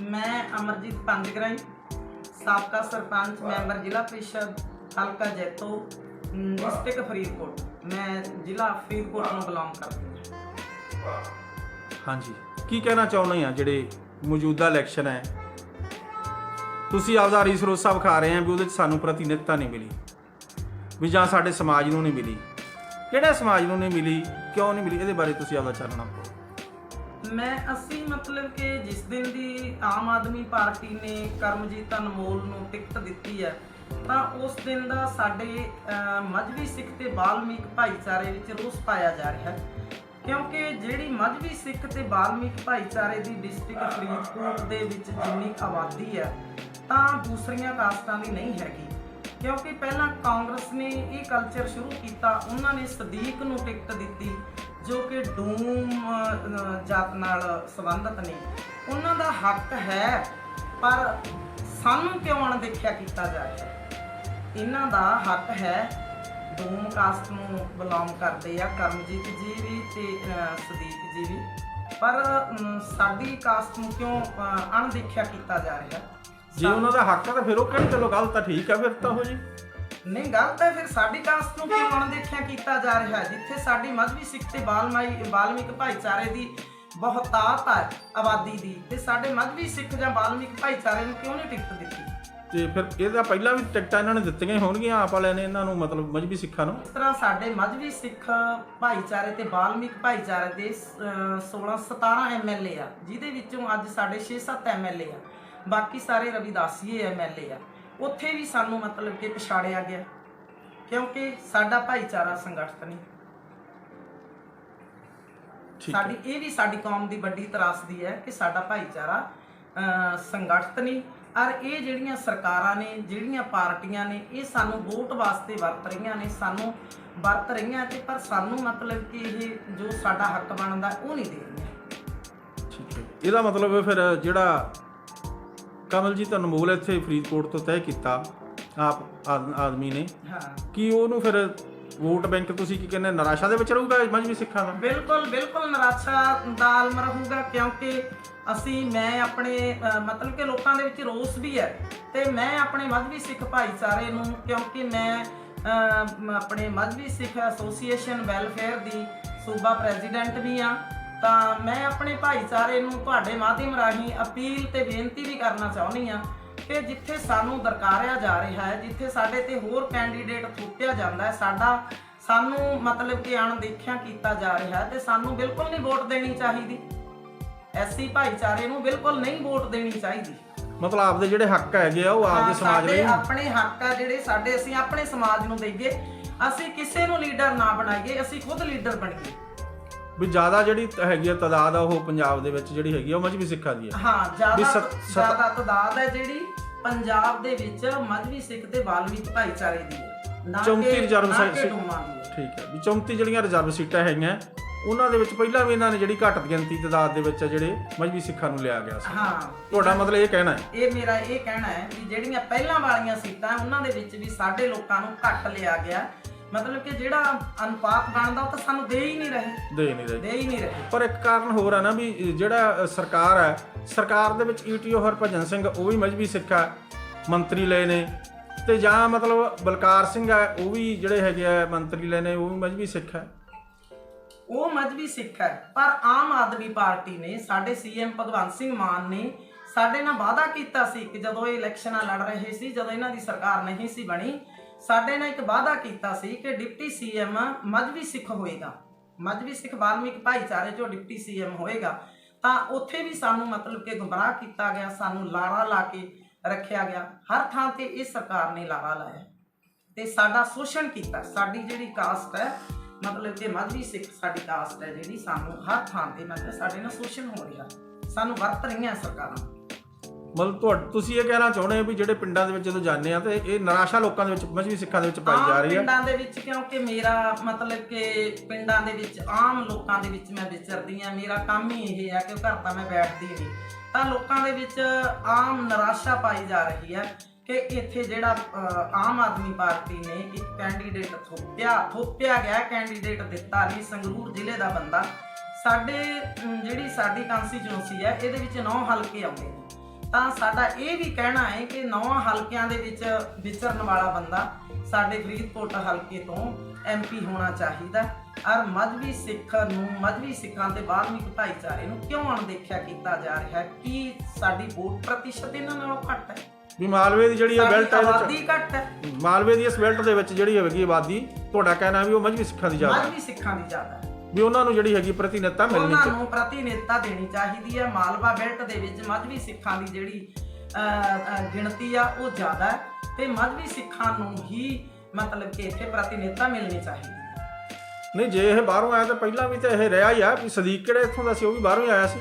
ਮੈਂ ਅਮਰਜੀਤ ਪੰਜਗਰਾਈ ਸਾਬਕਾ ਸਰਪੰਚ ਮੈਂਬਰ ਜ਼ਿਲ੍ਹਾ ਪ੍ਰੀਸ਼ਦ, ਹਲਕਾ ਜੈਤੋ ਡਿਸਟ੍ਰਿਕਟ ਫਰੀਦਕੋਟ। ਮੈਂ ਜ਼ਿਲ੍ਹਾ ਫਰੀਦਕੋਟ ਨੂੰ ਬਿਲੋਂਗ ਕਰਦੀ ਹਾਂ। ਹਾਂਜੀ। ਕੀ ਕਹਿਣਾ ਚਾਹੁੰਦੇ ਆ ਜਿਹੜੇ ਮੌਜੂਦਾ ਇਲੈਕਸ਼ਨ ਹੈ? ਤੁਸੀਂ ਆਪਦਾ ਰੀਸਰੋਸ ਵਿਖਾ ਰਹੇ ਆ ਵੀ ਉਹਦੇ ਚ ਸਾਨੂੰ ਪ੍ਰਤੀਨਿਧਤਾ ਨਹੀਂ ਮਿਲੀ। ਵੀ ਜਾਂ ਸਾਡੇ ਸਮਾਜ ਨੂੰ ਨਹੀਂ ਮਿਲੀ। ਕਿਹੜੇ ਸਮਾਜ ਨੂੰ ਨਹੀਂ ਮਿਲੀ, ਕਿਉਂ ਨਹੀਂ ਮਿਲੀ? ਇਹਦੇ ਬਾਰੇ ਤੁਸੀਂ ਆਪਦਾ ਚਾਨਣਾ ਮੈਂ ਅਸੀਂ ਮਤਲਬ ਕਿ ਜਿਸ ਦਿਨ ਦੀ ਆਮ ਆਦਮੀ ਪਾਰਟੀ ਨੇ ਕਰਮਜੀਤ ਅਨਮੋਲ ਨੂੰ ਟਿਕਟ ਦਿੱਤੀ ਹੈ ਤਾਂ ਉਸ ਦਿਨ ਦਾ ਸਾਡੇ ਅਹ, ਸਿੱਖ ਤੇ ਬਾਲਮੀਕ ਭਾਈਚਾਰੇ ਵਿੱਚ ਰੋਸ ਪਾਇਆ ਜਾ ਰਿਹਾ ਹੈ। ਕਿਉਂਕਿ ਜਿਹੜੀ ਮਜ਼੍ਹਬੀ ਸਿੱਖ ਤੇ ਬਾਲਮੀਕ ਭਾਈਚਾਰੇ ਦੀ ਡਿਸਟ੍ਰਿਕਟ ਫਰੀਦਕੋਟ ਦੇ ਵਿੱਚ ਜਿੰਨੀ ਆਬਾਦੀ ਹੈ ਤਾਂ ਦੂਸਰੀਆਂ ਕਾਸਟਾਂ ਦੀ ਨਹੀਂ ਹੈਗੀ। ਕਿਉਂਕਿ ਪਹਿਲਾਂ ਕਾਂਗਰਸ ਨੇ ਇਹ ਕਲਚਰ ਸ਼ੁਰੂ ਕੀਤਾ ਉਹਨਾਂ ਨੇ ਸਦੀਕ ਨੂੰ ਟਿਕਟ ਦਿੱਤੀ ਜੋ ਕਿ ਡੂਮ ਜਾਤ ਨਾਲ ਸੰਬੰਧਿਤ ਨੇ। ਉਹਨਾਂ ਦਾ ਹੱਕ ਹੈ ਪਰ ਸਾਨੂੰ ਕਿਉਂ ਅਣਦੇਖਿਆ ਕੀਤਾ ਜਾ ਰਿਹਾ ਇਹਨਾਂ ਦਾ ਹੱਕ ਹੈ ਡੂਮ ਕਾਸਟ ਨੂੰ ਬਿਲੋਂਗ ਕਰਦੇ ਆ ਕਰਮਜੀਤ ਜੀ ਵੀ ਤੇ ਅਹ, ਜੀ ਵੀ। ਪਰ ਸਾਡੀ ਕਾਸਟ ਨੂੰ ਕਿਉਂ ਅਣਦੇਖਿਆ ਕੀਤਾ ਜਾ ਰਿਹਾ? ਜੇ ਉਹਨਾਂ ਦਾ ਹੱਕ ਹੈ ਤਾਂ ਫਿਰ ਉਹ ਕਹਿੰਦੇ ਚਲੋ ਗੱਲ ਤਾਂ ਠੀਕ ਹੈ ਫਿਰ ਤਾਂ ਹੋ ਜੀ। ਨਹੀਂ ਗਲਤ ਹੈ ਫਿਰ ਸਾਡੀ ਕਾਸਟ ਨੂੰ ਕਿਉਂ ਅਣਦੇਖਿਆ ਕੀਤਾ ਜਾ ਰਿਹਾ? ਹੈ ਜਿੱਥੇ ਸਾਡੀ ਮਜ਼੍ਹਬੀ ਸਿੱਖ ਤੇ ਬਾਲਮਾਈ ਬਾਲਮਿਕ ਭਾਈਚਾਰੇ ਦੀ ਬਹੁਤਾਤ ਹੈ ਆਬਾਦੀ ਦੀ ਤੇ ਸਾਡੇ ਮਜ਼੍ਹਬੀ ਸਿੱਖ ਜਾਂ ਬਾਲਮਿਕ ਭਾਈਚਾਰੇ ਨੂੰ ਕਿਉਂ ਨਹੀਂ ਟਿਕਟ ਦਿੱਤੀ? ਤੇ ਫਿਰ ਇਹਦਾ ਪਹਿਲਾਂ ਵੀ ਟਿਕਟਾਂ ਇਹਨਾਂ ਨੇ ਦਿੱਤੀਆਂ ਹੀ ਹੋਣਗੀਆਂ ਆਪ ਵਾਲਿਆਂ ਨੇ ਇਹਨਾਂ ਨੂੰ ਮਤਲਬ ਮਜਬੀ ਸਿੱਖਾਂ ਨੂੰ? ਇਸ ਤਰ੍ਹਾਂ ਸਾਡੇ ਮਜ਼੍ਹਬੀ ਸਿੱਖ ਭਾਈਚਾਰੇ ਤੇ ਬਾਲਮਿਕ ਭਾਈਚਾਰੇ ਦੇ 16 17 ਐਮਐਲਏ ਆ ਜਿਹਦੇ ਵਿੱਚੋਂ ਅੱਜ ਸਾਡੇ 6-7 ਐਮਐਲਏ ਆ। ਬਾਕੀ ਸਾਰੇ ਰਵਿਦਾਸੀਏ ਐਮਐਲਏ ਆ। ਉੱਥੇ ਵੀ ਸਾਨੂੰ ਮਤਲਬ ਕਿ ਪਛਾੜਿਆ ਗਿਆ ਕਿਉਂਕਿ ਸਾਡਾ ਭਾਈਚਾਰਾ ਸੰਗਠਿਤ ਨਹੀਂ ਠੀਕ ਹੈ। ਸਾਡੀ ਇਹ ਵੀ ਸਾਡੀ ਕੌਮ ਦੀ ਵੱਡੀ ਤਰਾਸਦੀ ਹੈ ਕਿ ਸਾਡਾ ਭਾਈਚਾਰਾ ਅਹ, ਸੰਗਠਿਤ ਨਹੀਂ ਔਰ ਇਹ ਜਿਹੜੀਆਂ ਸਰਕਾਰਾਂ ਨੇ ਜਿਹੜੀਆਂ ਪਾਰਟੀਆਂ ਨੇ ਇਹ ਸਾਨੂੰ ਵੋਟ ਵਾਸਤੇ ਵਰਤ ਰਹੀਆਂ ਨੇ ਸਾਨੂੰ ਵਰਤ ਰਹੀਆਂ ਤੇ ਪਰ ਸਾਨੂੰ ਮਤਲਬ ਕਿ ਇਹ ਜੋ ਸਾਡਾ ਹੱਕ ਬਣਦਾ ਉਹ ਨਹੀਂ ਦੇ ਰਹੀਆਂ। ਠੀਕ ਹੈ। ਇਹਦਾ ਮਤਲਬ ਹੈ ਫਿਰ ਜਿਹੜਾ ਕਮਲਜੀਤ ਅਨਮੋਲ ਇੱਥੇ ਫਰੀਦਕੋਟ ਤੋਂ ਤੈਅ ਕੀਤਾ ਆਪ ਆਦ- ਆਦਮੀ ਨੇ। ਹਾਂ। ਕੀ ਉਹਨੂੰ ਫਿਰ ਵੋਟ ਬੈਂਕ ਤੁਸੀਂ ਕੀ ਕਹਿੰਦੇ ਨਿਰਾਸ਼ਾ ਦੇ ਵਿੱਚ ਰਹੂਗਾ ਮਜਬੀ ਸਿੱਖਾਂ ਦਾ? ਬਿਲਕੁਲ ਬਿਲਕੁਲ ਨਿਰਾਸ਼ਾ ਦਾ ਆਲਮ ਰਹੂਗਾ ਕਿਉਂਕਿ ਅਸੀਂ ਮੈਂ ਆਪਣੇ ਮਤਲਬ ਕਿ ਲੋਕਾਂ ਦੇ ਵਿੱਚ ਰੋਸ ਵੀ ਹੈ ਤੇ ਮੈਂ ਆਪਣੇ ਮਜ਼੍ਹਬੀ ਸਿੱਖ ਭਾਈਚਾਰੇ ਨੂੰ ਕਿਉਂਕਿ ਮੈਂ ਆਪਣੇ ਮਜ਼੍ਹਬੀ ਸਿੱਖ ਐਸੋਸੀਏਸ਼ਨ ਵੈਲਫੇਅਰ ਦੀ ਸੂਬਾ ਪ੍ਰੈਜ਼ੀਡੈਂਟ ਵੀ ਆ ਤਾਂ ਮੈਂ ਆਪਣੇ ਭਾਈਚਾਰੇ ਨੂੰ ਤੁਹਾਡੇ ਮਾਧਿਅਮ ਰਾਹੀਂ ਅਪੀਲ ਤੇ ਬੇਨਤੀ ਵੀ ਕਰਨਾ ਚਾਹੁੰਦੀ ਆ ਕਿ ਜਿੱਥੇ ਸਾਨੂੰ ਦਰਕਾਰਿਆ ਜਾ ਰਿਹਾ ਹੈ ਜਿੱਥੇ ਸਾਡੇ ਤੇ ਹੋਰ ਕੈਂਡੀਡੇਟ ਥੁੱਕਿਆ ਜਾਂਦਾ ਹੈ ਸਾਡਾ ਸਾਨੂੰ ਮਤਲਬ ਕਿ ਅਣਦੇਖਿਆ ਕੀਤਾ ਜਾ ਰਿਹਾ ਤੇ ਸਾਨੂੰ ਬਿਲਕੁਲ ਨਹੀਂ ਵੋਟ ਦੇਣੀ ਚਾਹੀਦੀ। ਐਸੀ ਭਾਈਚਾਰੇ ਨੂੰ ਬਿਲਕੁਲ ਨਹੀਂ ਵੋਟ ਦੇਣੀ ਚਾਹੀਦੀ। ਮਤਲਬ ਆਪਦੇ ਜਿਹੜੇ ਹੱਕ ਹੈਗੇ ਆ ਉਹ ਆਪਦੇ ਸਮਾਜ ਲਈ। ਆਪਣੇ ਹੱਕ ਆ ਜਿਹੜੇ ਸਾਡੇ ਅਸੀਂ ਆਪਣੇ ਸਮਾਜ ਨੂੰ ਦੇਈਏ। ਅਸੀਂ ਕਿਸੇ ਨੂੰ ਲੀਡਰ ਨਾ ਬਣਾਈਏ ਅਸੀਂ ਖੁਦ ਲੀਡਰ ਬਣੀਏ। ਵੀ ਜ਼ਿਆਦਾ ਜਿਹੜੀ ਹੈਗੀ ਆ ਤਾਦਾਦ ਆ ਉਹ ਪੰਜਾਬ ਦੇ ਵਿੱਚ ਜਿਹੜੀ ਹੈਗੀ ਆ ਉਹ ਮਜਬੀ ਸਿੱਖਾਂ ਦੀ ਹੈ ਹਾਂ ਵੀ ਜ਼ਿਆਦਾ ਸਤ- ਸਤ- ਜ਼ਿਆਦਾ ਤਦਾਦ ਹੈ ਜਿਹੜੀ ਪੰਜਾਬ ਦੇ ਵਿੱਚ ਮਜ਼੍ਹਬੀ ਸਿੱਖ ਤੇ ਬਾਲਮੀਕ ਭਾਈਚਾਰੇ ਦੀ ਹੈ ਨਾ 34 ਕਿ- ਰਿਜ਼ਰਵ ਨਾ ਸਾਈ- ਕਿ ਡੋਮਾਂ ਦੀ ਹੈ ਠੀਕ ਹੈ ਵੀ 34 ਜਿਹੜੀਆਂ ਰਿਜ਼ਰਵ ਸੀਟਾਂ ਹੈਗੀਆਂ ਉਹਨਾਂ ਦੇ ਵਿੱਚ ਪਹਿਲਾਂ ਵੀ ਇਹਨਾਂ ਨੇ ਜਿਹੜੀ ਘੱਟ ਗਿਣਤੀ ਤਾਦਾਦ ਦੇ ਵਿੱਚ ਆ ਜਿਹੜੇ ਮਜਬੀ ਸਿੱਖਾਂ ਨੂੰ ਲਿਆ ਗਿਆ ਸੀ। ਹਾਂ। ਤੁਹਾਡਾ ਮਤਲਬ ਇਹ ਕਹਿਣਾ ਹੈ? ਇਹ ਮੇਰਾ ਇਹ ਕਹਿਣਾ ਹੈ ਵੀ ਜਿਹੜੀਆਂ ਪਹਿਲਾਂ ਵਾਲੀਆਂ ਸੀਟਾਂ ਉਹਨਾਂ ਦੇ ਵਿੱਚ ਵੀ ਸਾਡੇ ਲੋਕਾਂ ਨੂੰ ਘੱਟ ਲਿਆ ਗਿਆ। ਮਤਲਬ ਕਿ ਜਿਹੜਾ ਅਨੁਪਾਤ ਬਣਦਾ ਉਹ ਤਾਂ ਸਾਨੂੰ ਦੇ ਹੀ ਨਹੀਂ ਰਹੇ। ਦੇ ਨਹੀਂ ਰਹੇ। ਦੇ ਹੀ ਨਹੀਂ ਰਹੇ। ਪਰ ਇੱਕ ਕਾਰਨ ਹੋਰ ਹੈ ਨਾ ਵੀ ਜਿਹੜਾ ਸਰਕਾਰ ਹੈ ਸਰਕਾਰ ਦੇ ਵਿੱਚ ਈਟੀਓ ਹਰਭਜਨ ਸਿੰਘ ਉਹ ਵੀ ਮਜਬੀ ਸਿੱਖ ਮੰਤਰੀ ਲਏ ਨੇ ਤੇ ਜਾਂ ਮਤਲਬ ਬਲਕਾਰ ਸਿੰਘ ਹੈ ਉਹ ਵੀ ਜਿਹੜੇ ਹੈਗੇ ਆ ਮੰਤਰੀ ਲਏ ਨੇ ਉਹ ਵੀ ਮਜਬੀ ਸਿੱਖ ਹੈ ਉਹ ਮਜ਼੍ਹਬੀ ਸਿੱਖ ਹੈ ਪਰ ਆਮ ਆਦਮੀ ਪਾਰਟੀ ਨੇ ਸਾਡੇ ਸੀਐਮ ਭਗਵੰਤ ਸਿੰਘ ਮਾਨ ਨੇ ਸਾਡੇ ਨਾਲ ਵਾਅਦਾ ਕੀਤਾ ਸੀ ਕਿ ਜਦੋਂ ਇਹ ਇਲੈਕਸ਼ਨਾਂ ਲੜ ਰਹੇ ਸੀ ਜਦੋਂ ਇਹਨਾਂ ਦੀ ਸਰਕਾਰ ਨਹੀਂ ਸੀ ਬਣੀ ਸਾਡੇ ਨਾਲ ਇੱਕ ਵਾਅਦਾ ਕੀਤਾ ਸੀ ਕਿ ਡਿਪਟੀ ਸੀਐਮ ਮਜ਼੍ਹਬੀ ਸਿੱਖ ਹੋਏਗਾ। ਮਜ਼੍ਹਬੀ ਸਿੱਖ ਵਾਲਮੀਕ ਭਾਈਚਾਰੇ ਚੋਂ ਡਿਪਟੀ ਸੀਐਮ ਹੋਏਗਾ। ਤਾਂ ਉੱਥੇ ਵੀ ਸਾਨੂੰ ਮਤਲਬ ਕਿ ਗੁੰਮਰਾਹ ਕੀਤਾ ਗਿਆ, ਸਾਨੂੰ ਲਾਰਾ ਲਾ ਕੇ ਰੱਖਿਆ ਗਿਆ। ਹਰ ਥਾਂ ਤੇ ਇਹ ਸਰਕਾਰ ਨੇ ਲਾਰਾ ਲਾਇਆ। ਤੇ ਸਾਡਾ ਸ਼ੋਸ਼ਣ ਕੀਤਾ। ਸਾਡੀ ਜਿਹੜੀ ਕਾਸਟ ਹੈ, ਮਤਲਬ ਕਿ ਮਜ਼੍ਹਬੀ ਸਿੱਖ ਸਾਡੀ ਕਾਸਟ ਹੈ ਜਿਹੜੀ ਸਾਨੂੰ ਹਰ ਥਾਂ ਤੇ ਮਤਲਬ ਸਾਡੇ ਨਾਲ ਸ਼ੋਸ਼ਣ ਹੋ ਰਿਹਾ। ਸਾਨੂੰ ਵਰਤ ਰਹੀਆਂ ਸਰਕਾਰਾਂ। ਮਤਲਬ ਤੁਹਾ, ਤੁਸੀਂ ਇਹ ਕਹਿਣਾ ਚਾਹੁੰਦੇ ਹੋ ਵੀ ਜਿਹੜੇ ਪਿੰਡਾਂ ਦੇ ਵਿੱਚ ਜਦੋਂ ਜਾਂਦੇ ਆ ਤੇ ਇਹ ਨਿਰਾਸ਼ਾ ਲੋਕਾਂ ਦੇ ਵਿੱਚ ਮਜਬੀ ਸਿੱਖਾਂ ਦੇ ਵਿੱਚ ਪਾਈ ਜਾ ਰਹੀ ਹੈ, ਪਿੰਡਾਂ ਦੇ ਵਿੱਚ ਕਿਉਂਕਿ ਮੇਰਾ ਮਤਲਬ ਕਿ ਪਿੰਡਾਂ ਦੇ ਵਿੱਚ ਆਮ ਲੋਕਾਂ ਦੇ ਵਿੱਚ ਮੈਂ ਵਿਚਰਦੀ ਆ, ਮੇਰਾ ਕੰਮ ਹੀ ਇਹ ਹੈ ਕਿ ਘਰ ਤਾਂ ਮੈਂ ਬੈਠਦੀ ਨਹੀਂ ਤਾਂ ਲੋਕਾਂ ਦੇ ਵਿੱਚ ਆਮ ਨਿਰਾਸ਼ਾ ਪਾਈ ਜਾ ਰਹੀ ਹੈ ਕਿ ਇੱਥੇ ਜਿਹੜਾ ਆਮ ਆਦਮੀ ਪਾਰਟੀ ਨੇ ਇੱਕ ਕੈਂਡੀਡੇਟ ਥੋਪਿਆ ਥੋਪਿਆ ਗਿਆ ਕੈਂਡੀਡੇਟ ਦਿੱਤਾ ਨਹੀਂ, ਸੰਗਰੂਰ ਜ਼ਿਲ੍ਹੇ ਦਾ ਬੰਦਾ। ਸਾਡੇ ਜਿਹੜੀ ਸਾਡੀ ਕੰਸਟੀਚੁਐਂਸੀ ਹੈ ਇਹਦੇ ਵਿੱਚ 9 ਹਲਕੇ ਆਉਂਦੇ ਨੇ। ਤਾਂ ਸਾਡਾ ਇਹ ਵੀ ਕਹਿਣਾ ਹੈ ਕਿ ਨੌਂ ਹਲਕਿਆਂ ਦੇ ਵਿੱਚ ਵਿਚਰਨ ਵਾਲਾ ਬੰਦਾ ਸਾਡੇ ਫਰੀਦਕੋਟ ਹਲਕੇ ਤੋਂ ਐਮਪੀ ਹੋਣਾ ਚਾਹੀਦਾ ਔਰ ਮਜਬੀ ਸਿੱਖ ਨੂੰ ਮਜਬੀ ਸਿੱਖਾਂ ਤੇ ਬਾਰਵੀਂ ਭਾਈਚਾਰੇ ਨੂੰ ਕਿਉਂ ਅਣਦੇਖਿਆ ਕੀਤਾ ਜਾ ਰਿਹਾ ਹੈ? ਕੀ ਸਾਡੀ ਵੋਟ ਪ੍ਰਤੀਸ਼ਤ ਇਹਨਾਂ ਨਾਲੋਂ ਘੱਟ ਹੈ? ਵੀ ਮਾਲਵੇ ਦੀ ਜਿਹੜੀ ਇਹ ਬੈਲਟ ਹੈ ਆਬਾਦੀ ਘੱਟ ਹੈ। ਮਾਲਵੇ ਦੀ ਇਸ ਬੈਲਟ ਦੇ ਵਿੱਚ ਜਿਹੜੀ ਹੈਗੀ ਆਬਾਦੀ ਤੁਹਾਡਾ ਕਹਿਣਾ ਵੀ ਉਹ ਮਜਬੀ ਸਿੱਖਾਂ ਦੀ ਜ਼ਿਆਦਾ। ਮਜਬੀ ਸਿੱਖਾਂ ਦੀ ਜ਼ਿਆਦਾ ਹੈ। ਵੀ ਉਹਨਾਂ ਨੂੰ ਜਿਹੜੀ ਹੈਗੀ ਪ੍ਰਤੀਨਿਧਤਾ ਮਿਲਣੀ ਉਹਨਾਂ ਚਾਹੀਦੀ। ਨੂੰ ਪ੍ਰਤੀਨਿਧਤਾ ਦੇਣੀ ਚਾਹੀਦੀ ਹੈ। ਮਾਲਵਾ ਬੈਲਟ ਦੇ ਵਿੱਚ ਮਜਬੀ ਸਿੱਖਾਂ ਦੀ ਜਿਹੜੀ ਅਹ, ਅਹ, ਗਿਣਤੀ ਆ ਉਹ ਜ਼ਿਆਦਾ ਹੈ। ਤੇ ਮਜਬੀ ਸਿੱਖਾਂ ਨੂੰ ਹੀ ਮਤਲਬ ਕਿ ਇੱਥੇ ਪ੍ਰਤੀਨਿਧਤਾ ਮਿਲਣੀ ਚਾਹੀਦੀ ਹੈ। ਨਹੀਂ ਜੇ ਇਹ ਬਾਹਰੋਂ ਆਇਆ ਤਾਂ ਪਹਿਲਾਂ ਵੀ ਤਾਂ ਇਹ ਰਿਹਾ ਹੀ ਆ ਵੀ ਸਦੀਕ ਕਿਹੜੇ ਇੱਥੋਂ ਦਾ ਸੀ ਉਹ ਵੀ ਬਾਹਰੋਂ ਹੀ ਆਇਆ ਸੀ।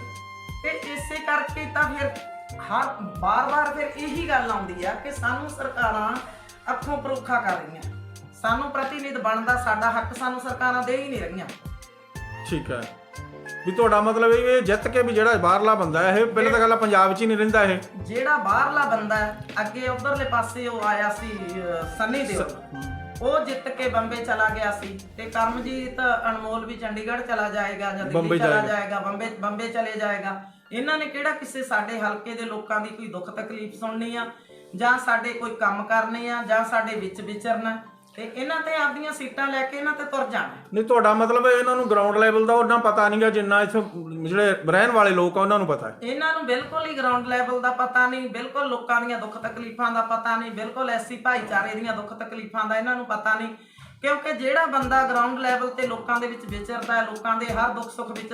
ਤੇ ਇਸੇ ਕਰਕੇ ਤਾਂ ਫਿਰ ਹਰ ਬਾਰ-ਬਾਰ ਫਿਰ ਇਹੀ ਗੱਲ ਆਉਂਦੀ ਆ ਕਿ ਸਾਨੂੰ ਸਰਕਾਰਾਂ ਅੱਖੋਂ ਪਰੋਖਾ ਕਰ ਰਹੀਆਂ। ਸਾਨੂੰ ਪ੍ਰਤੀਨਿਧ ਬਣਦਾ ਸਾਡਾ ਹੱਕ ਸਾਨੂੰ ਸਰਕਾਰਾਂ ਦੇ ਹੀ ਨਹੀਂ ਰਹੀਆਂ। ਠੀਕ ਹੈ। ਵੀ ਤੁਹਾਡਾ ਮਤਲਬ ਇਹ ਵੀ ਇਹ ਜਿੱਤ ਕੇ ਵੀ ਜਿਹੜਾ ਬਾਹਰਲਾ ਬੰਦਾ ਹੈ ਇਹ ਪਹਿਲਾਂ ਤਾਂ ਗੱਲ ਆ ਪੰਜਾਬ 'ਚ ਹੀ ਨਹੀਂ ਰਹਿੰਦਾ ਇਹ। ਜਿਹੜਾ ਬਾਹਰਲਾ ਬੰਦਾ ਹੈ ਅੱਗੇ ਉਧਰਲੇ ਪਾਸੇ ਉਹ ਆਇਆ ਸੀ ਅਹ, ਸੰਨੀ ਦਿਓਲ ਉਹ ਜਿੱਤ ਕੇ ਬੰਬੇ ਚਲਾ ਗਿਆ ਸੀ ਤੇ ਕਰਮਜੀਤ ਅਨਮੋਲ ਵੀ ਚੰਡੀਗੜ੍ਹ ਚਲਾ ਜਾਏਗਾ ਜਾਂ ਦਿੱਲੀ ਚਲਾ ਜਾਏਗਾ। ਜਾਏਗਾ ਬੰਬੇ ਬੰਬੇ ਚਲੇ ਜਾਏਗਾ। ਇਹਨਾਂ ਨੇ ਕਿਹੜਾ ਕਿਸੇ ਸਾਡੇ ਹਲਕੇ ਦੇ ਲੋਕਾਂ ਦੀ ਕੋਈ ਦੁੱਖ ਤਕਲੀਫ ਸੁਣਨੀ ਆ ਜਾਂ ਸਾਡੇ ਕੋਈ ਕੰਮ ਕਰਨੇ ਆ ਜਾਂ ਸਾਡੇ ਵਿੱਚ ਵਿਚਰਨਾ? ਤੇ ਇਹਨਾਂ ਤੇ ਆਪਦੀਆਂ ਸੀਟਾਂ ਲੈ ਕੇ ਇਹਨਾਂ ਤੇ ਤੁਰ ਜਾਣਾ। ਨਹੀਂ ਤੁਹਾਡਾ ਮਤਲਬ ਹੈ ਇਹਨਾਂ ਨੂੰ ਗਰਾਊਂਡ ਲੈਵਲ ਦਾ ਉਹਨਾਂ ਪਤਾ ਨਹੀਂਗਾ ਜਿੰਨਾ ਇੱਥੇ ਜਿਹੜੇ ਰਹਿਣ ਵਾਲੇ ਲੋਕ ਆ ਉਹਨਾਂ ਨੂੰ ਪਤਾ ਹੈ। ਇਹਨਾਂ ਨੂੰ ਬਿਲਕੁਲ ਹੀ ਗਰਾਊਂਡ ਲੈਵਲ ਦਾ ਪਤਾ ਨਹੀਂ ਬਿਲਕੁਲ ਲੋਕਾਂ ਦੀਆਂ ਦੁੱਖ ਤਕਲੀਫਾਂ ਦਾ ਪਤਾ ਨਹੀਂ ਬਿਲਕੁਲ ਐਸੀ ਭਾਈਚਾਰੇ ਦੀਆਂ ਦੁੱਖ ਤਕਲੀਫਾਂ ਦਾ ਇਹਨਾਂ ਨੂੰ ਪਤਾ ਨਹੀਂ। ਕਿਉਂਕਿ ਜਿਹੜਾ ਬੰਦਾ ਗਰਾਊਂਡ ਲੈਵਲ ਤੇ ਲੋਕਾਂ ਦੇ ਵਿੱਚ ਵਿਚਰਦਾ ਹੈ ਲੋਕਾਂ ਦੇ ਹਰ ਦੁੱਖ ਸੁੱਖ ਵਿੱਚ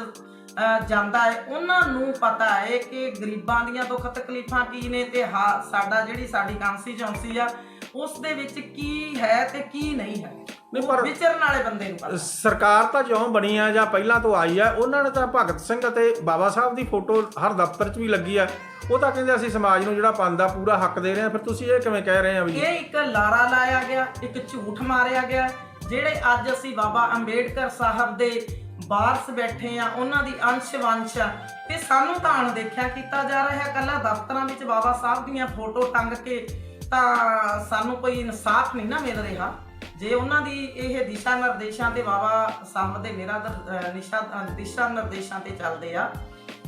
ਜਾਂਦਾ ਹੈ। ਉਹਨਾਂ ਨੂੰ ਪਤਾ ਹੈ ਕਿ ਗਰੀਬਾਂ ਦੀਆਂ ਦੁੱਖ ਤਕਲੀਫਾਂ ਕੀ ਨੇ ਤੇ ਸਾਡਾ ਜਿਹੜੀ ਸਾਡੀ ਕਾਂਸਟੀਚੁਐਂਸੀ ਆ ਉਸ ਦੇ ਵਿੱਚ ਕੀ ਹੈ ਤੇ ਕੀ ਨਹੀਂ ਹੈ। ਨਹੀਂ ਪਰ- ਵਿਚਰਨ ਵਾਲੇ ਬੰਦੇ ਨੂੰ ਪਤਾ। ਸਰਕਾਰ ਤਾਂ ਜਿਉਂ ਬਣੀ ਆ ਜਾਂ ਪਹਿਲਾਂ ਤੋਂ ਆਈ ਆ ਉਹਨਾਂ ਨੇ ਤਾਂ ਭਗਤ ਸਿੰਘ ਅਤੇ ਬਾਬਾ ਸਾਹਿਬ ਦੀ ਫੋਟੋ ਹਰ ਦਫ਼ਤਰ 'ਚ ਵੀ ਲੱਗੀ ਆ। ਉਹ ਤਾਂ ਕਹਿੰਦੇ ਅਸੀਂ ਸਮਾਜ ਨੂੰ ਜਿਹੜਾ ਪੰਨ ਦਾ ਪੂਰਾ ਹੱਕ ਦੇ ਰਹੇ ਆ ਫਿਰ ਤੁਸੀਂ ਇਹ ਕਿਵੇਂ ਕਹਿ ਰਹੇ ਆ ਵੀ ਇਹ ਇੱਕ ਲਾਰਾ ਲਾਇਆ ਗਿਆ ਇੱਕ ਝੂਠ ਮਾਰਿਆ ਗਿਆ ਜਿਹੜੇ ਅੱਜ ਅਸੀਂ ਬਾਬਾ ਅੰਬੇਡਕਰ ਸਾਹਿਬ ਦੇ ਵਾਰਸ ਬੈਠੇ ਆ, ਉਹਨਾਂ ਦੀ ਅੰਸ਼ ਵੰਸ਼ ਆ। ਤੇ ਸਾਨੂੰ ਤਾਂ ਅਣਦੇਖਿਆ ਕੀਤਾ ਜਾ ਰਿਹਾ ਕੱਲਾ ਦਫ਼ਤਰਾਂ ਵਿੱਚ ਬਾਬਾ ਸਾਹਿਬ ਦੀਆਂ ਫੋਟੋ ਟੰਗ ਕੇ ਤਾਂ ਸਾਨੂੰ ਕੋਈ ਇਨਸਾਫ ਨਹੀਂ ਨਾ ਮਿਲ ਰਿਹਾ। ਜੇ ਉਹਨਾਂ ਦੀ ਇਹ ਦਿਸ਼ਾ ਨਿਰਦੇਸ਼ਾਂ ਤੇ ਬਾਬਾ ਸਾਹਿਬ ਦੇ ਮੇਰਾ ਨਿਸ਼ਾ, ਦਿਸ਼ਾ ਨਿਰਦੇਸ਼ਾਂ ਤੇ ਚੱਲਦੇ ਆ,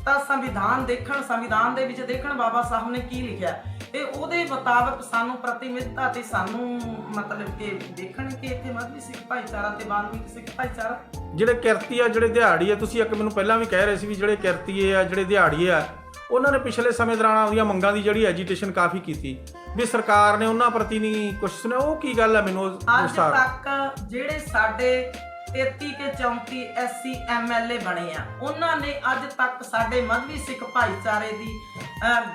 ਤਾਂ ਸੰਵਿਧਾਨ ਦੇਖਣ, ਸੰਵਿਧਾਨ ਦੇ ਵਿੱਚ ਦੇਖਣ ਬਾਬਾ ਸਾਹਿਬ ਨੇ ਕੀ ਲਿਖਿਆ। ਤੇ ਉਹਦੇ ਮੁਤਾਬਕ ਸਾਨੂੰ ਪ੍ਰਤੀਨਿਧਤਾ ਤੇ ਸਾਨੂੰ ਮਤਲਬ ਕਿ ਦੇਖਣ ਕਿ ਇੱਥੇ ਮਧਲੀ ਸਿੱਖ ਭਾਈਚਾਰਾ ਤੇ ਬਾਲਮਿਕ ਸਿੱਖ ਭਾਈਚਾਰਾ। ਜਿਹੜੇ ਕਿਰਤੀ ਆ ਜਿਹੜੇ ਦਿਹਾੜੀ ਆ ਤੁਸੀਂ ਇੱਕ ਮੈਨੂੰ ਪਹਿਲਾਂ ਵੀ ਕਹਿ ਰਹੇ ਸੀ ਵੀ ਜਿਹੜੇ ਕਿਰਤੀਏ ਆ ਜਿਹੜੇ ਦਿਹਾੜੀਏ ਆ ਉਹਨਾਂ ਨੇ ਪਿਛਲੇ ਸਮੇਂ ਦੌਰਾਨ ਆਪਦੀਆਂ ਮੰਗਾਂ ਦੀ ਜਿਹੜੀ ਐਜੀਟੇਸ਼ਨ ਕਾਫੀ ਕੀਤੀ। ਵੀ ਸਰਕਾਰ ਨੇ ਉਹਨਾਂ ਪ੍ਰਤੀ ਨਹੀਂ ਕੁਝ ਸੁਣਿਆ ਉਹ ਕੀ ਗੱਲ ਆ ਮੈਨੂੰ ਅੱਜ ਤੱਕ ਜਿਹੜੇ ਸਾਡੇ 33 ਕੇ 34 ਐਸਸੀ ਐਮਐਲਏ ਬਣੇ ਆ। ਉਹਨਾਂ ਨੇ ਅੱਜ ਤੱਕ ਸਾਡੇ ਮਧਵੀ ਸਿੱਖ ਭਾਈਚਾਰੇ ਦੀ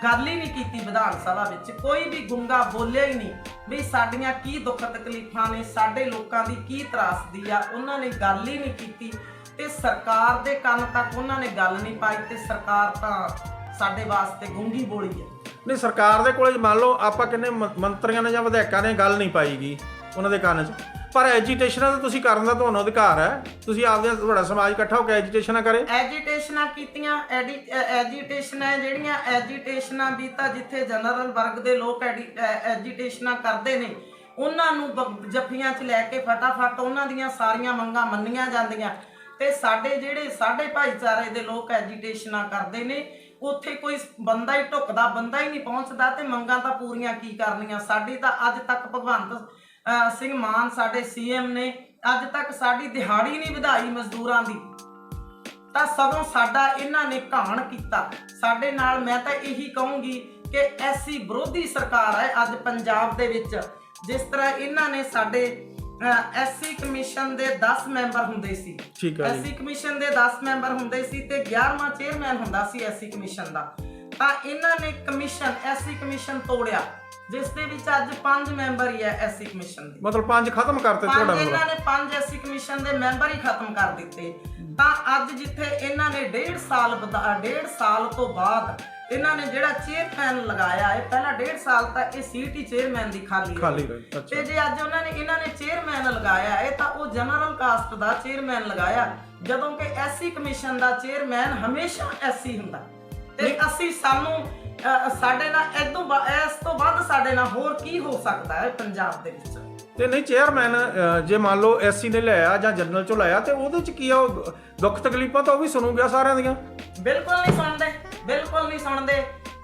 ਗੱਲ ਹੀ ਨਹੀਂ ਕੀਤੀ ਵਿਧਾਨ ਸਭਾ ਵਿੱਚ। ਕੋਈ ਵੀ ਗੁੰਗਾ ਬੋਲਿਆ ਹੀ ਨਹੀਂ ਵੀ ਸਾਡੀਆਂ ਕੀ ਦੁੱਖ ਤਕਲੀਫਾਂ ਨੇ, ਸਾਡੇ ਲੋਕਾਂ ਦੀ ਕੀ ਤਰਾਸਦੀ ਆ। ਉਹਨਾਂ ਨੇ ਗੱਲ ਹੀ ਨਹੀਂ ਕੀਤੀ ਤੇ ਸਰਕਾਰ ਦੇ ਕੰਨ ਤੱਕ ਉਹਨਾਂ ਨੇ ਗੱਲ ਨਹੀਂ ਪਾਈ ਤੇ ਸਰਕਾਰ ਤਾਂ ਸਾਡੇ ਵਾਸਤੇ ਗੁੰਗੀ ਬੋਲੀ ਹੈ ਨਹੀਂ, ਸਰਕਾਰ ਦੇ ਕੋਲੇ ਮੰਨ ਲਓ ਆਪਾਂ ਕਿੰਨੇ ਮੰਤਰੀਆਂ ਨੇ ਜਾਂ ਵਿਧਾਇਕਾਂ ਨੇ ਗੱਲ ਨਹੀਂ ਪਾਈਗੀ ਉਹਨਾਂ ਦੇ ਕੰਨ 'ਚ। ਪਰ ਐਜੀਟੇਸ਼ਨਾਂ ਤਾਂ ਤੁਸੀਂ ਕਰਨ ਦਾ ਤੁਹਾਨੂੰ ਅਧਿਕਾਰ ਹੈ। ਤੁਸੀਂ ਆਪਦੇ ਤੁਹਾਡਾ ਸਮਾਜ ਇਕੱਠਾ ਹੋ ਕੇ ਐਜੀਟੇਸ਼ਨਾਂ ਕਰੇ। ਐਜੀਟੇਸ਼ਨਾਂ ਕੀਤੀਆਂ ਐਜੀਟੇਸ਼ਨਾਂ ਜਿਹੜੀਆਂ ਐਜੀਟੇਸ਼ਨਾਂ ਵੀ ਤਾਂ ਜਿੱਥੇ ਜਨਰਲ ਵਰਗ ਦੇ ਲੋਕ ਐਜੀਟੇਸ਼ਨਾਂ ਕਰਦੇ ਨੇ, ਉਹਨਾਂ ਨੂੰ ਜੱਫੀਆਂ 'ਚ ਲੈ ਕੇ ਫਟਾਫਟ ਉਹਨਾਂ ਦੀਆਂ ਸਾਰੀਆਂ ਮੰਗਾਂ ਮੰਨੀਆਂ ਜਾਂਦੀਆਂ। ਤੇ ਸਾਡੇ ਜਿਹੜੇ ਸਾਡੇ ਭਾਈਚਾਰੇ ਦੇ ਲੋਕ ਐਜੀਟੇਸ਼ਨਾਂ ਕਰਦੇ ਨੇ, ਉੱਥੇ ਕੋਈ ਬੰਦਾ ਹੀ ਢੁਕਦਾ, ਬੰਦਾ ਹੀ ਨਹੀਂ ਪਹੁੰਚਦਾ ਤੇ ਮੰਗਾਂ ਤਾਂ ਪੂਰੀਆਂ ਕੀ ਕਰਨੀਆਂ? ਸਾਡੀ ਤਾਂ ਅੱਜ ਤੱਕ ਭਗਵੰਤ ਸਿੰਘ ਮਾਨ ਸਾਡੇ ਸੀਐਮ ਨੇ ਅੱਜ ਤੱਕ ਸਾਡੀ ਦਿਹਾੜੀ ਨਹੀਂ ਵਧਾਈ ਮਜ਼ਦੂਰਾਂ ਦੀ। ਤਾਂ ਸਗੋਂ ਸਾਡਾ ਇਹਨਾਂ ਨੇ ਘਾਣ ਕੀਤਾ। ਸਾਡੇ ਨਾਲ ਮੈਂ ਤਾਂ ਇਹੀ ਕਹੂੰਗੀ ਕਿ ਐਸੀ ਵਿਰੋਧੀ ਸਰਕਾਰ ਹੈ ਅੱਜ ਪੰਜਾਬ ਦੇ ਵਿੱਚ ਜਿਸ ਤਰ੍ਹਾਂ ਇਹਨਾਂ ਨੇ ਸਾਡੇ ਐਸਸੀ ਕਮਿਸ਼ਨ ਦੇ 10 ਮੈਂਬਰ ਹੁੰਦੇ ਸੀ। ਠੀਕ ਹੈ ਐਸਸੀ ਕਮਿਸ਼ਨ ਦੇ 10 ਮੈਂਬਰ ਹੁੰਦੇ ਸੀ ਤੇ 11ਵਾਂ ਚੇਅਰਮੈਨ ਹੁੰਦਾ ਸੀ ਐਸਸੀ ਕਮਿਸ਼ਨ ਦਾ। ਤਾਂ ਇਹਨਾਂ ਨੇ ਕਮਿਸ਼ਨ ਐਸਸੀ ਕਮਿਸ਼ਨ ਤੋੜਿਆ। ਜਿਸ ਦੇ ਵਿੱਚ ਅੱਜ 5 ਮੈਂਬਰ ਹੀ ਹੈ ਐਸਸੀ ਕਮਿਸ਼ਨ ਦੇ। ਮਤਲਬ ਪੰਜ ਖਤਮ ਕਰਤੇ ਤੁਹਾਡਾ ਪੰਜ ਮਤਲਬ। ਇਹਨਾਂ ਨੇ ਪੰਜ ਐਸਸੀ ਕਮਿਸ਼ਨ ਦੇ ਮੈਂਬਰ ਹੀ ਖਤਮ ਕਰ ਦਿੱਤੇ। ਤਾਂ ਅੱਜ ਜਿੱਥੇ ਇਹਨਾਂ ਨੇ ਡੇਢ ਸਾਲ ਵਧਾ- ਡੇਢ ਸਾਲ ਤੋਂ ਬਾਅਦ ਇਹਨਾਂ ਨੇ ਜਿਹੜਾ ਚੇਅਰਮੈਨ ਲਗਾਇਆ ਹੈ ਪਹਿਲਾਂ ਡੇਢ ਸਾਲ ਤਾਂ ਇਹ ਸੀਟ ਹੀ ਚੇਅਰਮੈਨ ਦੀ ਖਾਲੀ ਰਹੀ। ਖਾਲੀ ਰਹੀ ਤੇ ਜੇ ਅੱਜ ਉਹਨਾਂ ਨੇ ਇਹਨਾਂ ਨੇ ਚੇਅਰਮੈਨ ਲਗਾਇਆ ਹੈ ਤਾਂ ਉਹ ਜਨਰਲ ਕਾਸਟ ਦਾ ਚੇਅਰਮੈਨ ਲਗਾਇਆ। ਜਦੋਂ ਕਿ ਐਸਸੀ ਕਮਿਸ਼ਨ ਦਾ ਚੇਅਰਮੈਨ ਹਮੇਸ਼ਾ ਐਸਸੀ ਹੁੰਦਾ। ਤੇ ਅਸੀਂ ਸਾਨੂੰ ਅ, ਸਾਡੇ ਨਾਲ ਇਦੋਂ ਇਸ ਤੋਂ ਵੱਧ ਸਾਡੇ ਨਾਲ ਹੋਰ ਕੀ ਹੋ ਸਕਦਾ ਹੈ ਪੰਜਾਬ ਦੇ ਵਿੱਚ? ਤੇ ਨਹੀਂ ਚੇਅਰਮੈਨ ਜੇ ਮੰਨ ਲਓ ਐਸਸੀ ਨੇ ਲਿਆ ਜਾਂ ਜਨਰਲ ਚੋਂ ਲਾਇਆ ਤੇ ਉਹਦੇ 'ਚ ਕੀ ਆ? ਉਹ ਦੁੱਖ ਤਕਲੀਫਾਂ ਤਾਂ ਉਹ ਵੀ ਸੁਣੂਗਾ ਸਾਰਿਆਂ ਦੀਆਂ। ਬਿਲਕੁਲ ਨਹੀਂ ਸੁਣਦੇ ਬਿਲਕੁਲ ਨਹੀਂ ਸੁਣਦੇ।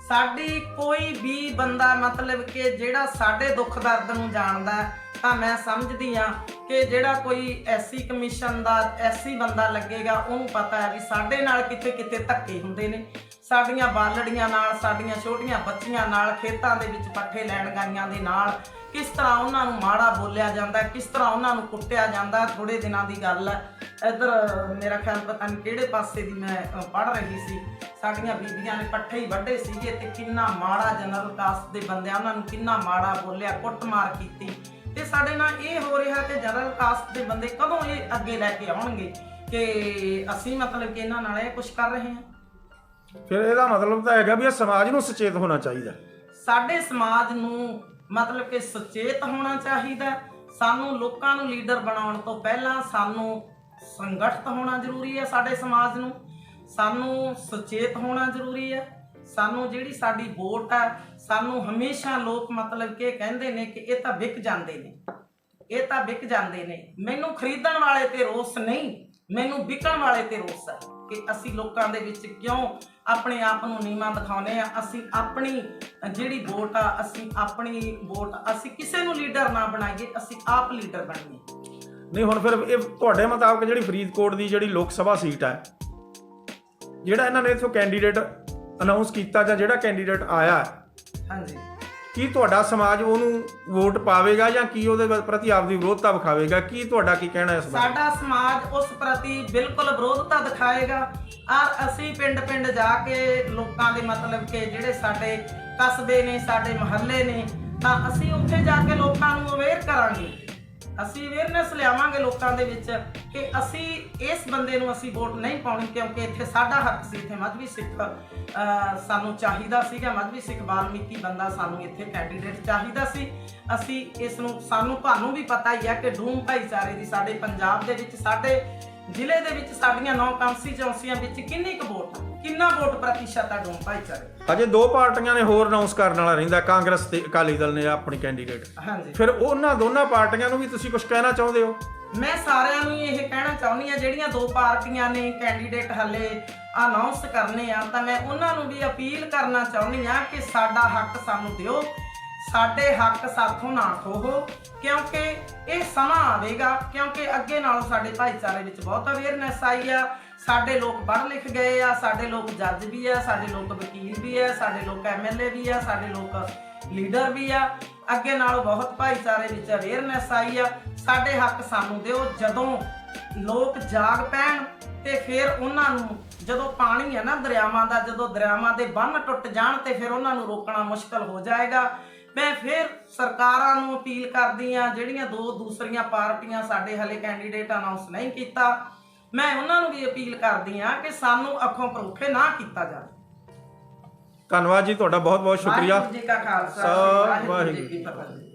ਸਾਡੀ ਕੋਈ ਵੀ ਬੰਦਾ ਮਤਲਬ ਕਿ ਜਿਹੜਾ ਸਾਡੇ ਦੁੱਖ ਦਰਦ ਨੂੰ ਜਾਣਦਾ ਹੈ, ਤਾਂ ਮੈਂ ਸਮਝਦੀ ਆ ਕਿ ਜਿਹੜਾ ਕੋਈ ਐਸੀ ਕਮਿਸ਼ਨ ਦਾ, ਐਸੀ ਬੰਦਾ ਲੱਗੇਗਾ, ਉਹਨੂੰ ਪਤਾ ਹੈ ਵੀ ਸਾਡੇ ਨਾਲ ਕਿਤੇ ਕਿਤੇ ਧੱਕੇ ਹੁੰਦੇ ਨੇ। ਸਾਡੀਆਂ ਬਾਲੜੀਆਂ ਨਾਲ, ਸਾਡੀਆਂ ਛੋਟੀਆਂ ਬੱਚੀਆਂ ਨਾਲ, ਖੇਤਾਂ ਦੇ ਵਿੱਚ ਪੱਠੇ ਲੈਣ ਗਾਈਆਂ ਦੇ ਨਾਲ, ਕਿਸ ਤਰ੍ਹਾਂ ਉਹਨਾਂ ਨੂੰ ਮਾੜਾ ਬੋਲਿਆ ਜਾਂਦਾ, ਕਿਸ ਤਰ੍ਹਾਂ ਉਹਨਾਂ ਨੂੰ ਕੁੱਟਿਆ ਜਾਂਦਾ ਥੋੜੇ ਦਿਨਾਂ ਦੀ ਗੱਲ ਹੈ। ਇੱਧਰ ਮੇਰਾ ਖਿਆਲ ਪਤਾ ਨਹੀਂ ਕਿਹੜੇ ਪਾਸੇ ਦੀ ਮੈਂ ਪੜ ਰਹੀ ਸੀ। ਸਾਡੀਆਂ ਬੀਬੀਆਂ ਨੇ ਪੱਠੇ ਹੀ ਵੱਢੇ ਸੀਗੇ ਤੇ ਕਿੰਨਾ ਮਾੜਾ ਜਨਰਲ ਕਾਸਟ ਦੇ ਬੰਦਿਆਂ, ਉਹਨਾਂ ਨੂੰ ਕਿੰਨਾ ਮਾੜਾ ਬੋਲਿਆ, ਕੁੱਟਮਾਰ ਕੀਤੀ। ਤੇ ਸਾਡੇ ਨਾਲ ਇਹ ਹੋ ਰਿਹਾ ਕਿ ਜਨਰਲ ਕਾਸਟ ਦੇ ਬੰਦੇ ਕਦੋਂ ਇਹ ਅੱਗੇ ਲੈ ਕੇ ਆਉਣਗੇ? ਕਿ ਅਸੀਂ ਮਤਲਬ ਕਿ ਇਹਨਾਂ ਨਾਲ ਇਹ ਕੁਝ ਕਰ ਰਹੇ ਹਾਂ? ਫਿਰ ਇਹਦਾ ਮਤਲਬ ਤਾਂ ਹੈਗਾ ਵੀ ਇਹ ਸਮਾਜ ਨੂੰ ਸੁਚੇਤ ਹੋਣਾ ਚਾਹੀਦਾ। ਸਾਡੇ ਸਮਾਜ ਨੂੰ ਮਤਲਬ ਕਿ ਸੁਚੇਤ ਹੋਣਾ ਚਾਹੀਦਾ। ਸਾਨੂੰ ਲੋਕਾਂ ਨੂੰ ਲੀਡਰ ਬਣਾਉਣ ਤੋਂ ਪਹਿਲਾਂ ਸਾਨੂੰ ਸੰਗਠਿਤ ਹੋਣਾ ਜ਼ਰੂਰੀ ਹੈ ਸਾਡੇ ਸਮਾਜ ਨੂੰ। ਸਾਨੂੰ ਸੁਚੇਤ ਹੋਣਾ ਜ਼ਰੂਰੀ ਹੈ। ਸਾਨੂੰ ਜਿਹੜੀ ਸਾਡੀ ਵੋਟ ਆ, ਸਾਨੂੰ ਹਮੇਸ਼ਾ ਲੋਕ ਮਤਲਬ ਕਿ ਕਹਿੰਦੇ ਨੇ ਕਿ ਇਹ ਤਾਂ ਵਿਕ ਜਾਂਦੇ ਨੇ। ਇਹ ਤਾਂ ਵਿਕ ਜਾਂਦੇ ਨੇ। ਮੈਨੂੰ ਖਰੀਦਣ ਵਾਲੇ ਤੇ ਰੋਸ ਨਹੀਂ, ਮੈਨੂੰ ਵਿਕਣ ਵਾਲੇ ਤੇ ਰੋਸ ਹੈ ਕਿ ਅਸੀਂ ਲੋਕਾਂ ਦੇ ਵਿੱਚ ਕਿਉਂ ਆਪਣੇ ਆਪ ਨੂੰ ਨੀਵਾਂ ਦਿਖਾਉਨੇ ਆ। ਅਸੀਂ ਆਪਣੀ ਜਿਹੜੀ ਵੋਟ ਆ, ਅਸੀਂ ਆਪਣੀ ਵੋਟ, ਅਸੀਂ ਕਿਸੇ ਨੂੰ ਲੀਡਰ ਨਾ ਬਣਾਈਏ, ਅਸੀਂ ਆਪ ਲੀਡਰ ਬਣੀਏ। ਨਹੀਂ, ਹੁਣ ਫਿਰ ਇਹ ਤੁਹਾਡੇ ਮੁਤਾਬਕ ਜਿਹੜੀ ਫਰੀਦਕੋਟ ਦੀ ਜਿਹੜੀ ਲੋਕ ਸਭਾ ਸੀਟ ਹੈ ਜਿਹੜਾ ਇਹਨਾਂ ਨੇ ਇਥੋਂ ਕੈਂਡੀਡੇਟ ਅਨਾਉਂਸ ਕੀਤਾ ਜਾਂ ਜਿਹੜਾ ਕੈਂਡੀਡੇਟ ਆਇਆ ਹਾਂਜੀ। ਕੀ ਤੁਹਾਡਾ ਸਮਾਜ ਉਹਨੂੰ ਵੋਟ ਪਾਵੇਗਾ ਜਾਂ ਕੀ ਉਹਦੇ ਪ੍ਰਤੀ ਆਪਦੀ ਵਿਰੋਧਤਾ ਵਿਖਾਵੇਗਾ? ਕੀ ਤੁਹਾਡਾ ਕੀ ਕਹਿਣਾ ਇਸ ਬਾਰੇ? ਸਾਡਾ ਸਮਾਜ ਉਸ ਪ੍ਰਤੀ ਬਿਲਕੁਲ ਵਿਰੋਧਤਾ ਦਿਖਾਏਗਾ। ਔਰ ਅਸੀਂ ਪਿੰਡ-ਪਿੰਡ ਜਾ ਕੇ ਲੋਕਾਂ ਦੇ ਮਤਲਬ ਕਿ ਜਿਹੜੇ ਸਾਡੇ ਕਸਬੇ ਨੇ ਸਾਡੇ ਮਹੱਲੇ ਨੇ ਤਾਂ ਅਸੀਂ ਉੱਥੇ ਜਾ ਕੇ ਲੋਕਾਂ ਨੂੰ ਅਵੇਅਰ ਕਰਾਂਗੇ। ਅਸੀਂ ਅਵੇਅਰਨੈਸ ਲਿਆਵਾਂਗੇ ਲੋਕਾਂ ਦੇ ਵਿੱਚ ਕਿ ਅਸੀਂ ਇਸ ਬੰਦੇ ਨੂੰ ਅਸੀਂ ਵੋਟ ਨਹੀਂ ਪਾਉਣੀ ਕਿਉਂਕਿ ਇੱਥੇ ਸਾਡਾ ਹੱਕ ਸੀ, ਇੱਥੇ ਮਧਵੀ ਸਿੱਖ ਸਾਨੂੰ ਚਾਹੀਦਾ ਸੀਗਾ। ਮਧਵੀ ਸਿੱਖ ਵਾਲਮੀਕੀ ਬੰਦਾ ਸਾਨੂੰ ਇੱਥੇ ਕੈਂਡੀਡੇਟ ਚਾਹੀਦਾ ਸੀ। ਅਸੀਂ ਇਸ ਨੂੰ, ਸਾਨੂੰ, ਤੁਹਾਨੂੰ ਵੀ ਪਤਾ ਹੀ ਹੈ ਕਿ ਡੂਮ ਭਾਈਚਾਰੇ ਦੀ ਸਾਡੇ ਪੰਜਾਬ ਦੇ ਵਿੱਚ ਸਾਡੇ ਜ਼ਿਲ੍ਹੇ ਦੇ ਵਿੱਚ ਸਾਡੀਆਂ ਨੌ ਕਾਂਸਟੀਚੁਐਂਸੀਆਂ ਵਿੱਚ ਕਿੰਨੀ ਕੁ ਵੋਟ ਆ? ਕਿੰਨਾ ਵੋਟ ਪ੍ਰਤੀਸ਼ਤ ਆ ਡੂਮ ਭਾਈਚਾਰੇ ਅਜੇ ਦੋ ਪਾਰਟੀਆਂ ਨੇ ਹੋਰ ਅਨਾਉਂਸ ਕਰਨ ਵਾਲਾ ਰਹਿੰਦਾ ਕਾਂਗਰਸ ਤੇ ਅਕਾਲੀ ਦਲ ਨੇ ਆਪਣੀ ਕੈਂਡੀਡੇਟ ਹਾਂਜੀ। ਫਿਰ ਉਹਨਾਂ ਦੋਨਾਂ ਪਾਰਟੀਆਂ ਨੂੰ ਵੀ ਤੁਸੀਂ ਕੁਝ ਕਹਿਣਾ ਚਾਹੁੰਦੇ ਹੋ? ਮੈਂ ਸਾਰਿਆਂ ਨੂੰ ਹੀ ਇਹ ਕਹਿਣਾ ਚਾਹੁੰਦੀ ਆ ਜਿਹੜੀਆਂ ਦੋ ਪਾਰਟੀਆਂ ਨੇ ਕੈਂਡੀਡੇਟ ਹੱਲੇ ਅਨਾਉਂਸ ਕਰਨੇ ਆ ਤਾਂ ਮੈਂ ਉਹਨਾਂ ਨੂੰ ਵੀ ਅਪੀਲ ਕਰਨਾ ਚਾਹੁੰਦੀ ਆ ਕਿ ਸਾਡਾ ਹੱਕ ਸਾਨੂੰ ਦਿਓ ਸਾਡੇ ਹੱਕ ਸਾਥੋਂ ਨਾ ਖੋਹੋ, ਕਿਉਂਕਿ ਇਹ ਸਮਾਂ ਆਵੇਗਾ, ਕਿਉਂਕਿ ਅੱਗੇ ਨਾਲੋਂ ਸਾਡੇ ਭਾਈਚਾਰੇ ਵਿੱਚ ਬਹੁਤ ਅਵੇਅਰਨੈਸ ਆਈ ਆ। ਸਾਡੇ ਲੋਕ ਪੜ੍ਹ ਲਿਖ ਗਏ ਆ, ਸਾਡੇ ਲੋਕ ਜੱਜ ਵੀ ਆ, ਸਾਡੇ ਲੋਕ ਵਕੀਲ ਵੀ ਆ, ਸਾਡੇ ਲੋਕ ਐਮਐਲਏ ਵੀ ਆ, ਸਾਡੇ ਲੋਕ ਲੀਡਰ ਵੀ ਆ। ਅੱਗੇ ਨਾਲੋਂ ਬਹੁਤ ਭਾਈਚਾਰੇ ਵਿੱਚ ਅਵੇਅਰਨੈਸ ਆਈ ਆ। ਸਾਡੇ ਹੱਕ ਸਾਨੂੰ ਦਿਓ, ਜਦੋਂ ਲੋਕ ਜਾਗ ਪੈਣ ਤੇ ਫਿਰ ਉਹਨਾਂ ਨੂੰ ਜਦੋਂ ਪਾਣੀ ਹੈ ਨਾ ਦਰਿਆਵਾਂ ਦਾ, ਜਦੋਂ ਦਰਿਆਵਾਂ ਦੇ ਬੰਨ ਟੁੱਟ ਜਾਣ ਤੇ ਫਿਰ ਉਹਨਾਂ ਨੂੰ ਰੋਕਣਾ ਮੁਸ਼ਕਲ ਹੋ ਜਾਏਗਾ। ਮੈਂ ਫਿਰ ਸਰਕਾਰਾਂ ਨੂੰ ਅਪੀਲ ਕਰਦੀ ਆ ਜਿਹੜੀਆਂ ਦੋ ਦੂਸਰੀਆਂ ਪਾਰਟੀਆਂ ਸਾਡੇ ਹਲੇ ਕੈਂਡੀਡੇਟ ਅਨਾਉਂਸ ਨਹੀਂ ਕੀਤਾ ਮੈਂ ਉਹਨਾਂ ਨੂੰ ਵੀ ਅਪੀਲ ਕਰਦੀ ਆ ਕਿ ਸਾਨੂੰ ਅੱਖੋਂ ਪਰੋਖੇ ਨਾ ਕੀਤਾ ਜਾਵੇ। ਧੰਨਵਾਦ ਜੀ ਤੁਹਾਡਾ ਬਹੁਤ ਬਹੁਤ ਸ਼ੁਕਰੀਆ। ਵਾਹਿਗੁਰੂ ਜੀ ਕਾ ਖਾਲਸਾ ਵਾਹਿਗੁਰੂ ਜੀ ਵਾਹਿਗੁਰੂ ਕੀ ਫਤਿਹ।